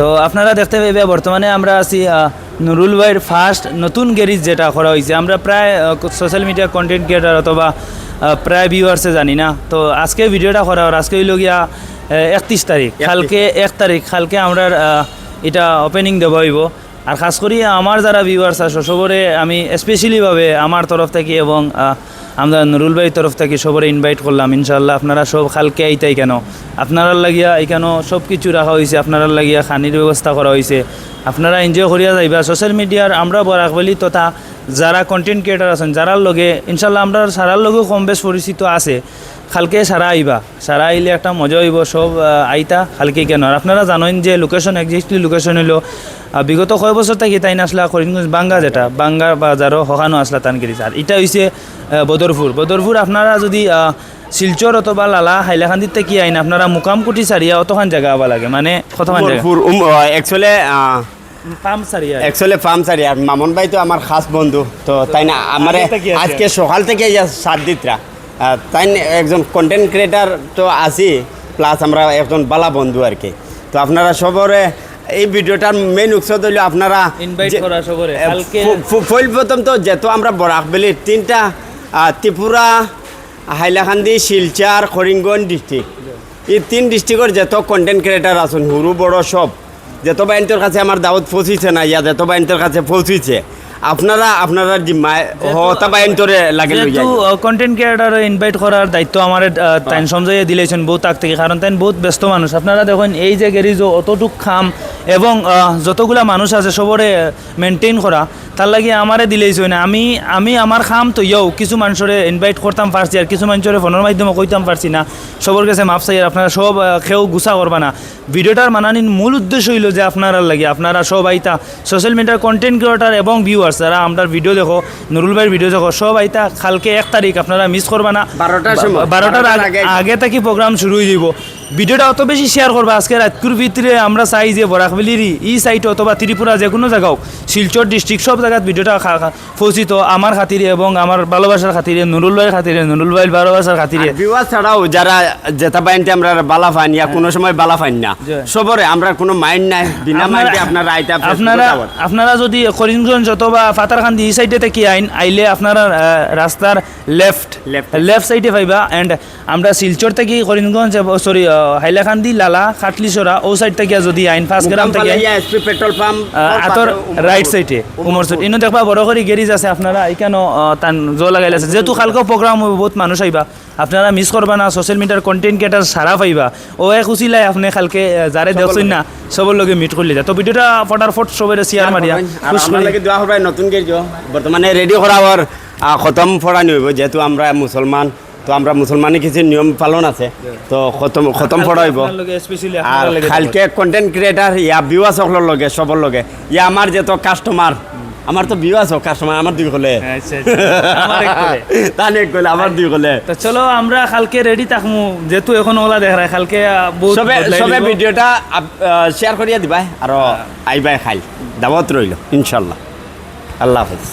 তো আপনারা দেখতে পাইবে বর্তমানে আমরা আছি নুরুল ভাইয়ের ফার্স্ট নতুন গ্যারিজ যেটা করা হয়েছে আমরা প্রায় সোশ্যাল মিডিয়া কন্টেন্ট ক্রিয়েটার অথবা প্রায় ভিউয়ার্সে জানি না। তো আজকে ভিডিওটা করা হওয়ার আজকে হইল গিয়া একত্রিশ তারিখ। কালকে এক তারিখ কালকে আমরা এটা ওপেনিং দেবো হইব। আর খাস করি আমার যারা ভিউয়ার্স আছে, সবরে আমি স্পেশালিভাবে আমার তরফ থেকে এবং আমরা নুরুল ভাইয়ের তরফ থেকে সবরে ইনভাইট করলাম। ইনশাল্লাহ আপনারা সব খালকে আইতাই কেন? আপনারা লাগিয়া এখানেও সব কিছু রাখা হয়েছে আপনারা লাগিয়া খানির ব্যবস্থা করা হয়েছে আপনারা এনজয় করিয়া যাইবা। সোশ্যাল মিডিয়ার আমরা বরাক বলি তথা যারা কন্টেন্ট ক্রিয়েটার আছেন, যারার লগে ইনশাল্লাহ আমরা সারার লগেও কম বেশ পরিচিত আছে। খালকে সারা আইবা। সারা আইলে একটা মজা হইব সব আইতা খালকে কেন? আপনারা জানেন যে লোকেশন একজিস্টলি লোকেশন হইল বিগত কয় বছর থেকে তাই আসলা করিমগঞ্জ বাঙ্গা যেটা বাঙ্গা বাজারও হকানো আসলা তানগিরি আর এটা হইছে বদরপুর। বদরপুর আপনারা যদি শিলচর অথবা লালা হাইলাকান্দির থেকে আইন আপনারা মুকামকুটি সারিয়া অতখান জায়গা হওয়া লাগে। মানে কতখান জায়গা পাম সারিয়া মামন ভাই তো আমার খাস বন্ধু। তো তাই না আমার আজকে সকাল থেকে সাত দিতরা তাই একজন কন্টেন্ট ক্রিয়েটার তো আছি প্লাস আমরা একজন বালা বন্ধু আর কি। তো আপনারা সবরে এই ভিডিওটার মেইন উৎস হইল আপনারা Invite যে- করা সবরে। এ, কালকে- ফু- ফু- ফুল প্রথম তো যেহেতু আমরা বরাকবেলির তিনটা ত্রিপুরা হাইলাকান্দি শিলচার করিমগঞ্জ ডিস্ট্রিক্ট এই তিন ডিস্ট্রিক্টর যত কন্টেন্ট ক্রিয়েটার আছেন হুরু বড় সব। যত বাইনটোর কাছে আমার দাওয়াত পৌঁছিছে না ইয়া যত বাইনটোর কাছে পৌঁছিছে। আপনারা আপনারা যে হতা বাইনটোরে লাগে লই যাই কন্টেন্ট ক্রিয়েটার ইনভাইট করার দায়িত্ব আমার তাইন সমঝাইয়া দিলেছেন বহুত আগ থেকে। কারণ তাইন বহুত ব্যস্ত মানুষ। আপনারা দেখেন এই যে গেরিজ অতটুক খাম এবং যতগুলা মানুষ আছে সবরে মেনটেন করা তার লাগে আমারে দিলেই দিলেইছ না। আমি আমি আমার খাম তো ইয়েও কিছু মানুষরে ইনভাইট করতাম পারছি আর কিছু মানুষরে ফোনের মাধ্যমে কইতাম পারছি না। সবর কাছে মাপ চাই আর আপনারা সব খেয়েও গুছা করবা না। ভিডিওটার মানানির মূল উদ্দেশ্য হইল যে আপনারা লাগে আপনারা সব আইতা সোশ্যাল মিডিয়ার কন্টেন্ট ক্রিয়েটার এবং ভিউয়ার্স যারা আমরা ভিডিও দেখো নুরুল ভাইয়ের ভিডিও দেখো সব আইতা কালকে এক তারিখ আপনারা মিস করবা না। 12টার সময়, বারোটার আগে আগে- আগে থেকে প্রোগ্রাম শুরু হয়ে যাব ভিডিওটা অত বেশি শেয়ার করবা আজকে রাতকুর ভিতরে আমরা চাই যে বরাকবেলির ই সাইট অথবা ত্রিপুরা যে কোনো জায়গাও শিলচর ডিস্ট্রিক্ট সব জায়গাত ভিডিওটা পৌঁছিত আমার খাতিরে এবং আমার ভালোবাসার খাতিরে নুরুল ভাইয়ের খাতিরে নুরুল ভাইয়ের ভালোবাসার খাতিরে। বিবাহ ছাড়াও যারা যেটা বাইনতে আমরা বালা ফাইন ইয়া কোনো সময় বালা ফাইন না। সবরে আমরা কোনো মাইন্ড নাই বিনা মাইন্ডে আপনারা আইতে আপনারা আপনারা যদি করিমগঞ্জ অথবা ফাতারখান্দি এই সাইডে থেকে আইন আইলে আপনারা রাস্তার লেফট. লেফট সাইডে পাইবা। অ্যান্ড আমরা শিলচর থেকে করিমগঞ্জ সরি হাইলাকান্দি লালা খাটলিসরা ও সাইড থেকে যদি আইন ফার্স্ট গ্রাম থেকে এসপি পেট্রোল পাম্প আতর রাইট সাইডে উমর সাইড ইনো দেখবা বড় করে গেরিজ আছে আপনারা এখানো তান জো লাগাইল আছে যেহেতু কালকেও প্রোগ্রাম হইব বহুত মানুষ আইবা আপনারা মিস করবা না সোশ্যাল মিডিয়ার কন্টেন্ট ক্রিয়েটার সারা পাইবা। ও এক উচিলাই আপনি কালকে যারে দেখছেন না সবার লগে মিট করলে যা তো ভিডিওটা ফটাফট সবের শেয়ার মারিয়া নতুন বর্তমানে রেডি করা হওয়ার খতম ফড়ানি হইব যেহেতু আমরা মুসলমান তো আমরা মুসলমানের কিছু নিয়ম পালন আছে। তো খতম especially আর খালকে কন্টেন্ট ক্রিয়েটার ইয়া বিওয়া সকলের লগে সবর লগে। ইয়া আমার যেত কাস্টমার আমার তো বিওয়া সব কাস্টমার আমার দুই কলে। আচ্ছা, আচ্ছা। আমার দুই কলে। তো চলো আমরা কালকে রেডি থাকমু। যেহেতু এখন ওলা দেখ রায় কালকে সবে সবে। ভিডিওটা শেয়ার করিয়া দিবাই আর আইবাই খাই দাবত রইল ইনশাল্লাহ। আল্লাহ হাফেজ।